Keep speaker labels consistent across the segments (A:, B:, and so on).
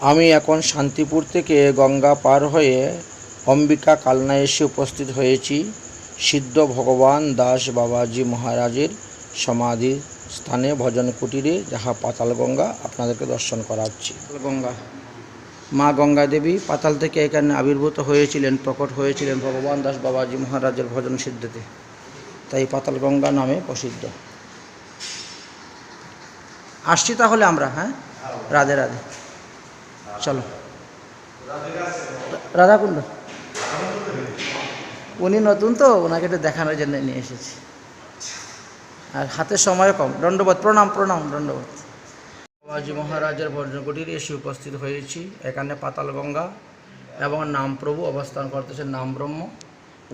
A: আমি এখন শান্তিপুর থেকে গঙ্গা পার হয়ে অম্বিকা কালনায় এসে উপস্থিত হয়েছি। সিদ্ধ ভগবান দাস বাবাজি মহারাজের সমাধি স্থানে ভজন কুটিরে যাহা পাতাল গঙ্গা আপনাদেরকে দর্শন করাচ্ছি। গঙ্গা। মা গঙ্গা দেবী পাতাল থেকে এখানে আবির্ভূত হয়েছিলেন, প্রকট হয়েছিলেন ভগবান দাস বাবাজি মহারাজের ভজন সিদ্ধতে। তাই পাতাল গঙ্গা নামে প্রসিদ্ধ। আসছি তাহলে আমরা হ্যাঁ? রাধে রাধে। চলো। রাধাকুণ্ড উনি নতুন তো, ওনাকে একটু দেখানোর জন্য নিয়ে এসেছি। আর হাতে সময় কম। দণ্ডবোধ, প্রণাম প্রণাম, দণ্ডবোধ। বাবাজি মহারাজের ভজনকুটিরে এসে উপস্থিত হয়েছি। এখানে পাতাল গঙ্গা এবং নাম প্রভু অবস্থান করতেছেন, নাম ব্রহ্ম।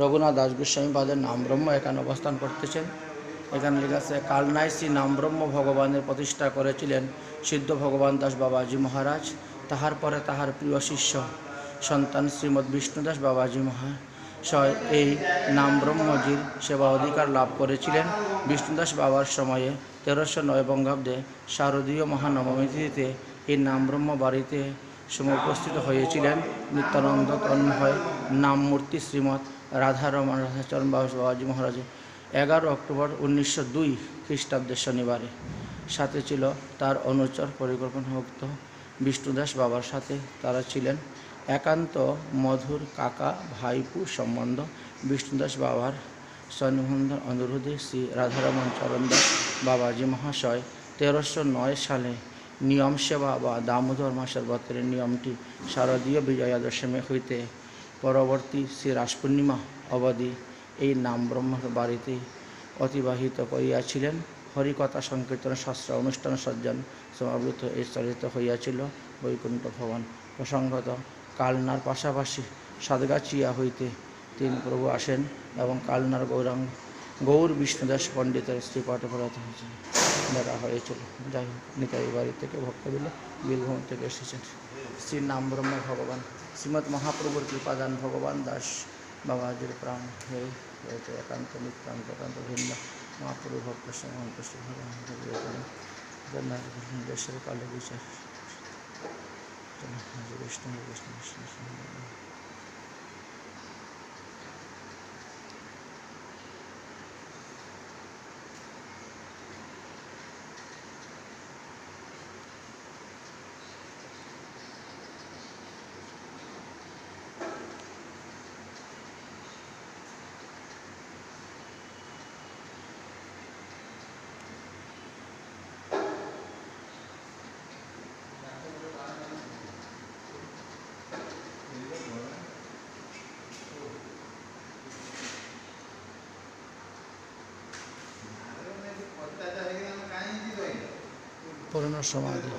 A: রঘুনাথ দাস গোস্বামী বাদের নাম ব্রহ্ম, এখানে অবস্থান করতেছেন। এখানে লেখা আছে কালনায় শ্রী নাম ব্রহ্ম ভগবানের প্রতিষ্ঠা করেছিলেন সিদ্ধ ভগবান দাস বাবাজি মহারাজ। তাহার পরে তাহার প্রিয় শিষ্য, সন্তান শ্রীমৎ বিষ্ণুদাস বাবাজি মহাশয় এই নাম ব্রহ্মজির সেবা অধিকার লাভ করেছিলেন। বিষ্ণুদাস বাবার সময়ে তেরোশো নয় বঙ্গাব্দে শারদীয় মহানবমী তিথিতে এই নাম ব্রহ্ম বাড়িতে সমুপস্থিত হয়েছিলেন। নিত্যানন্দ তন্ময় নাম মূর্তি শ্রীমৎ রাধারমণ রাধাচরণ বাবাজি মহারাজ এগারো অক্টোবর উনিশশো দুই খ্রিস্টাব্দের শনিবারে। সাথে ছিল তার অনুচর পরিকল্পনাভুক্ত বিষ্ণুদাস বাবার সাথে তারা ছিলেন। একান্ত মধুর কাকা, ভাইপু, সম্বন্ধ, বিষ্ণুদাস বাবার স্বনিবন্ধন অনুরোধে শ্রী রাধারমণ চরণ দাস বাবাজি মহাশয় তেরোশো নয় সালে নিয়ম সেবা বা দামোদর মাসের বছরের নিয়মটি শারদীয় বিজয়া দশমী হইতে পরবর্তী শ্রী রাসপূর্ণিমা অবধি এই নাম ব্রহ্মের বাড়িতে অতিবাহিত করিয়াছিলেন। হরিকথা সংকীর্তন শাস্ত্র অনুষ্ঠান সজ্জন সমাবৃত এই চলিত হইয়াছিল বৈকুণ্ঠ ভবন। প্রসঙ্গত, কালনার পাশাপাশি সাতগাছিয়া হইতে তিন প্রভু আসেন এবং কালনার গৌরাঙ্গ গৌর বিষ্ণুদাস পণ্ডিতের শ্রীপাঠ করাতে হয়েছিল দেখা হয়েছিল। যাই হোক, নিতাই বাড়ি থেকে ভক্ত ভক্তবিল বীরভূম থেকে এসেছেন। শ্রী নাম ব্রহ্ম ভগবান। শ্রীমৎ মহাপ্রভুর কৃপাদান ভগবান দাস বাবাজির প্রাণ। হয়ে রয়েছে একান্ত, নিত্যান্ত একান্ত ভিন্ন। महाप्रभु भक्त श्री भगवान जगन्नाथ कृष्ण जय श्री काली विष्णु विष्णु পুরনো সমাধি